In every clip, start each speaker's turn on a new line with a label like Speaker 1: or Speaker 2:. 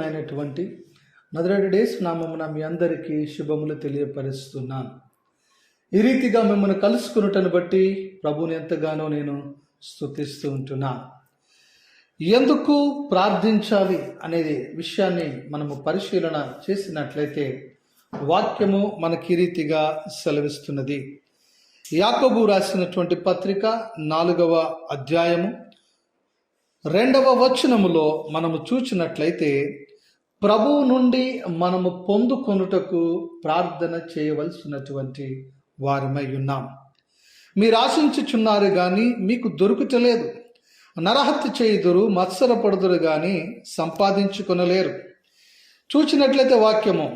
Speaker 1: నైనటువంటి mother days నామమున మీ అందరికీ శుభములు తెలియపరుస్తున్నాను ఈ రీతిగా మిమ్మల్ని కలుసుకున్నటను బట్టి ప్రభుని ఎంతగానో నేను స్థుతిస్తూ ఉంటున్నాను ఎందుకు ప్రార్థించాలి అనేది విషయాన్ని మనము పరిశీలన చేసినట్లయితే వాక్యము మనకి రీతిగా సెలవిస్తున్నది యాకబు రాసినటువంటి పత్రిక నాలుగవ అధ్యాయము రెండవ వచనములో మనము చూచినట్లయితే ప్రభువు నుండి మనము పొందుకొనుటకు ప్రార్థన చేయవలసినటువంటి వారమై ఉన్నాం మీరు ఆశించుచున్నారు కానీ మీకు దొరుకుటలేదు నరహత్య చేయుదురు మత్సరపడుదురు కానీ సంపాదించుకొనలేరు చూచినట్లయితే వాక్యము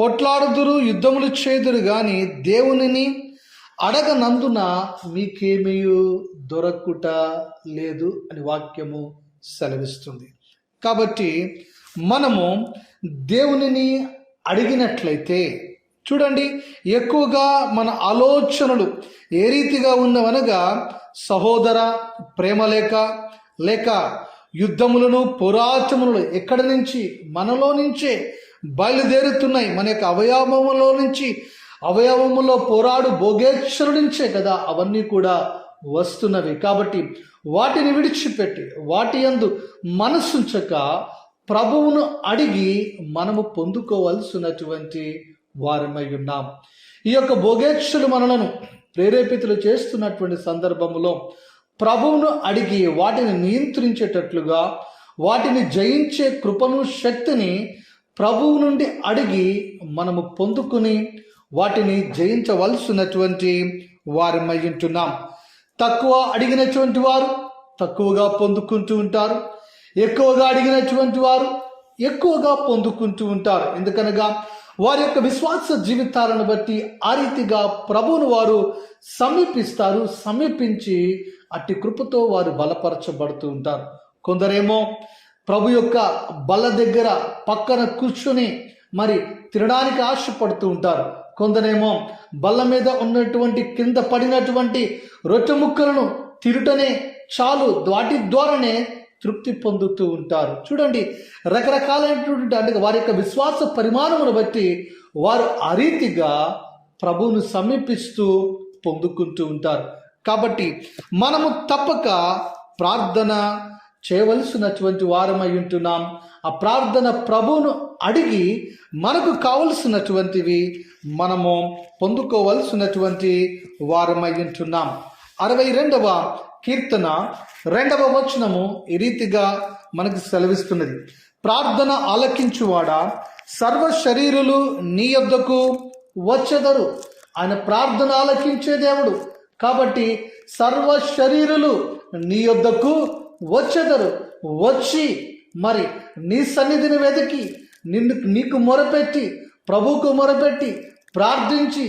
Speaker 1: పొట్లాడుదురు యుద్ధములు చేయుదురు కానీ దేవునిని అడగనందున మీకేమీ దొరక్కుట లేదు అని వాక్యము సెలవిస్తుంది కాబట్టి మనము దేవునిని అడిగినట్లయితే చూడండి ఎక్కువగా మన ఆలోచనలు ఏ రీతిగా ఉన్నవనగా సహోదర ప్రేమ లేక లేక యుద్ధములను పురాతములను ఎక్కడి నుంచి మనలో నుంచే బయలుదేరుతున్నాయి మన యొక్క అవయవములో నుంచి అవయవములో పోరాడు భోగేశ్వరుడించే కదా అవన్నీ కూడా వస్తున్నవి కాబట్టి వాటిని విడిచిపెట్టి వాటి యందు మనసుంచక ప్రభువును అడిగి మనము పొందుకోవలసినటువంటి వారమై ఉన్నాం ఈ యొక్క భోగేక్షులు మనలను ప్రేరేపితులు చేస్తున్నటువంటి సందర్భంలో ప్రభువును అడిగి వాటిని నియంత్రించేటట్లుగా వాటిని జయించే కృపను శక్తిని ప్రభువు నుండి అడిగి మనము పొందుకుని వాటిని జయించవలసినటువంటి వారి మయ్యుంటున్నాం తక్కువ అడిగినటువంటి వారు తక్కువగా పొందుకుంటూ ఉంటారు ఎక్కువగా అడిగినటువంటి వారు ఎక్కువగా పొందుకుంటూ ఉంటారు ఎందుకనగా వారి యొక్క విశ్వాస జీవితాలను బట్టి ఆ రీతిగా ప్రభువును వారు సమీపిస్తారు సమీపించి అట్టి కృపతో వారు బలపరచబడుతూ ఉంటారు కొందరేమో ప్రభు యొక్క బల దగ్గర పక్కన కూర్చుని మరి తినడానికి ఆశపడుతూ ఉంటారు కొందరేమో బల్ల మీద ఉన్నటువంటి క్రింద పడినటువంటి రొట్టె ముక్కలను తిరుటనే చాలు వాటి ద్వారానే తృప్తి పొందుతూ ఉంటారు చూడండి రకరకాలైనటువంటి అంటే వారి యొక్క విశ్వాస పరిమాణమును బట్టి వారు ఆ రీతిగా ప్రభువును సమీపిస్తూ పొందుకుంటూ ఉంటారు కాబట్టి మనము తప్పక ప్రార్థన చేయవలసినటువంటి వారమై ఉంటున్నాం ఆ ప్రార్థన ప్రభువును అడిగి మనకు కావలసినటువంటివి మనము పొందుకోవలసినటువంటి వారమై ఉంటున్నాం అరవై రెండవ కీర్తన రెండవ వచనము ఈ రీతిగా మనకు సెలవిస్తున్నది ప్రార్థన ఆలకించువాడా సర్వ శరీరులు నీ యొద్దకు వచ్చెదరు ఆయన ప్రార్థన ఆలకించే దేవుడు కాబట్టి సర్వ శరీరులు నీ యొద్దకు వచ్చేదరు వచ్చి మరి నీ సన్నిధిని వెతికి నిన్ను నీకు మొరపెట్టి ప్రభువుకు మొరపెట్టి ప్రార్థించి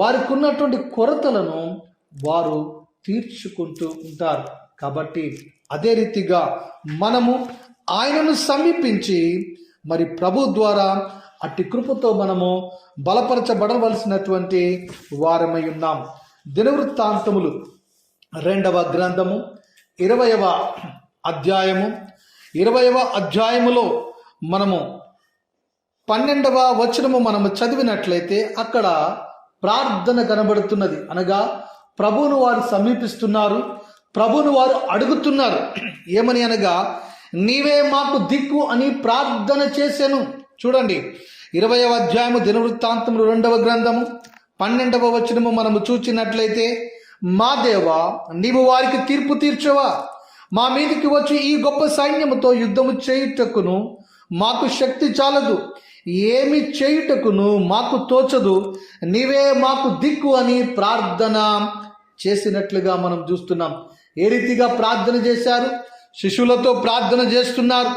Speaker 1: వారికి ఉన్నటువంటి కొరతలను వారు తీర్చుకుంటూ ఉంటారు కాబట్టి అదే రీతిగా మనము ఆయనను సమీపించి మరి ప్రభు ద్వారా అట్టి కృపతో మనము బలపరచబడవలసినటువంటి వారమై ఉన్నాం దినవృత్తాంతములు రెండవ గ్రంథము ఇరవయవ అధ్యాయము ఇరవయవ అధ్యాయములో మనము పన్నెండవ వచనము మనము చదివినట్లయితే అక్కడ ప్రార్థన కనబడుతున్నది అనగా ప్రభువును వారు సమీపిస్తున్నారు ప్రభువును వారు అడుగుతున్నారు ఏమని అనగా నీవే మాకు దిక్కు అని ప్రార్థన చేశాను చూడండి ఇరవయవ అధ్యాయము దినవృత్తాంతము రెండవ గ్రంథము పన్నెండవ వచనము మనము చూచినట్లయితే మా దేవా నీవు వారికి తీర్పు తీర్చవా మా మీదికి వచ్చి ఈ గొప్ప సైన్యముతో యుద్ధము చేయుటకును మాకు శక్తి చాలదు ఏమి చేయుటకును మాకు తోచదు నీవే మాకు దిక్కు అని ప్రార్థన చేసినట్లుగా మనం చూస్తున్నాం ఏ రీతిగా ప్రార్థన చేశారు శిష్యులతో ప్రార్థన చేస్తున్నారు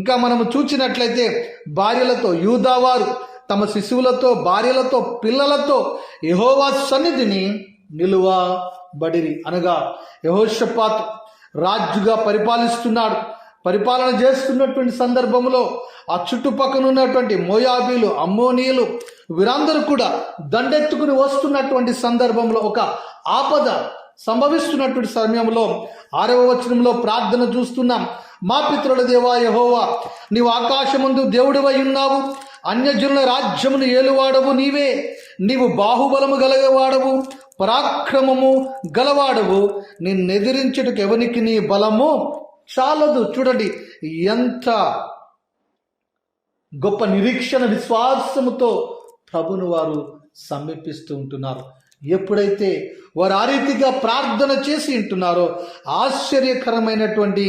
Speaker 1: ఇంకా మనము చూచినట్లయితే భార్యలతో యూదావారు తమ శిశువులతో భార్యలతో పిల్లలతో యహోవా సన్నిధిని నిలువబడిరి అనగా యహోషపాత్ రాజుగా పరిపాలిస్తున్నాడు పరిపాలన చేస్తున్నటువంటి సందర్భంలో ఆ చుట్టుపక్కన ఉన్నటువంటి మోయాబీలు అమ్మోనీయులు వీరందరూ కూడా దండెత్తుకుని వస్తున్నటువంటి సందర్భంలో ఒక ఆపద సంభవిస్తున్నటువంటి సమయంలో ఆరవ వచనంలో ప్రార్థన చూస్తున్నాం మా పిత్రుల దేవా యహోవా నీవు ఆకాశముందు దేవుడివై ఉన్నావు అన్యజనుల రాజ్యమును ఏలువాడవు నీవే నీవు బాహుబలము గలగవాడవు పరాక్రమము గలవాడవు నిన్నెదిరించుటకు ఎవనికి నీ బలము చాలదు చూడండి ఎంత గొప్ప నిరీక్షణ విశ్వాసముతో ప్రభును వారు సమీపిస్తూ ఉంటున్నారు ఎప్పుడైతే వారు ఆ రీతిగా ప్రార్థన చేసి ఉంటున్నారో ఆశ్చర్యకరమైనటువంటి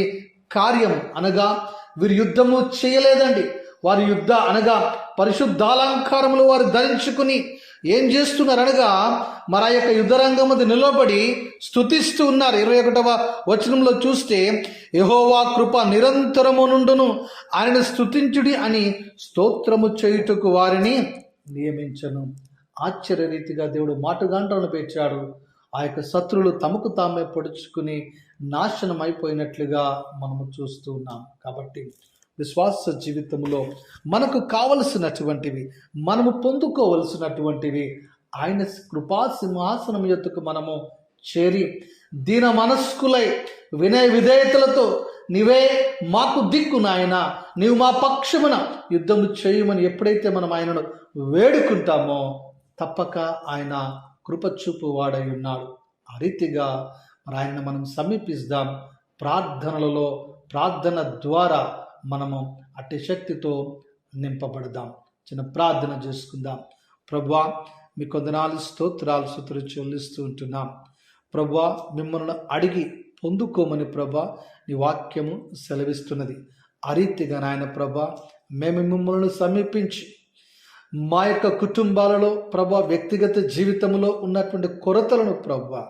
Speaker 1: కార్యం అనగా వీరు యుద్ధము చేయలేదండి వారి యుద్ధ అనగా పరిశుద్ధాలంకారములు వారు ధరించుకుని ఏం చేస్తున్నారు అనగా మరి ఆ యొక్క యుద్ధరంగం అది నిలబడి స్థుతిస్తూ ఉన్నారు ఇరవై ఒకటవ వచనంలో చూస్తే యహోవా కృప నిరంతరము నుండును ఆయన స్థుతించుడి అని స్తోత్రము చేయుటకు వారిని నియమించను ఆశ్చర్యరీతిగా దేవుడు మాటగంటను పెంచాడు ఆ యొక్క శత్రులు తమకు తామే పొడుచుకుని నాశనం అయిపోయినట్లుగా మనము చూస్తూ ఉన్నాం కాబట్టి విశ్వాస జీవితంలో మనకు కావలసినటువంటివి మనము పొందుకోవలసినటువంటివి ఆయన కృపా సింహాసనం ఎత్తుకు మనము చేరి దీన మనస్కులై వినయ విధేయతలతో నీవే మాకు దిక్కు నాయన నీవు మా పక్షమున యుద్ధము చేయమని ఎప్పుడైతే మనం ఆయనను వేడుకుంటామో తప్పక ఆయన కృపచూపు వాడై ఉన్నాడు ఆ రీతిగా మరి ఆయన మనం సమీపిస్తాం ప్రార్థనలలో ప్రార్థన ద్వారా మనము అట్టి శక్తితో నింపబడదాం చిన్న ప్రార్థన చేసుకుందాం ప్రభా మీ కొందనాలు స్తోత్రాలు సుతులు చెల్లిస్తూ ఉంటున్నాం ప్రభా మిమ్మల్ని అడిగి పొందుకోమని ప్రభా నీ వాక్యము సెలవిస్తున్నది ఆ నాయన ప్రభా మేము మిమ్మల్ని సమీపించి మా యొక్క కుటుంబాలలో ప్రభా వ్యక్తిగత జీవితంలో ఉన్నటువంటి కొరతలను ప్రభా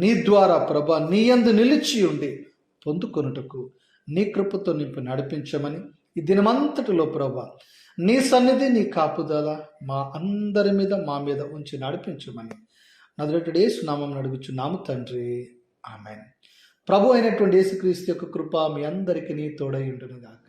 Speaker 1: నీ ద్వారా ప్రభా నీ అందు నిలిచి ఉండి పొందుకొనుటకు నీ కృపతో నింపి నడిపించమని ఈ దినమంతటిలో ప్రభా నీ సన్నిధి నీ కాపుదల మా అందరి మీద మా మీద ఉంచి నడిపించమని నదులెటుడే సునామం నాము తండ్రి ఆమె ప్రభు అయినటువంటి యేసుక్రీస్తు యొక్క కృప మీ అందరికీ తోడై ఉండునుగాక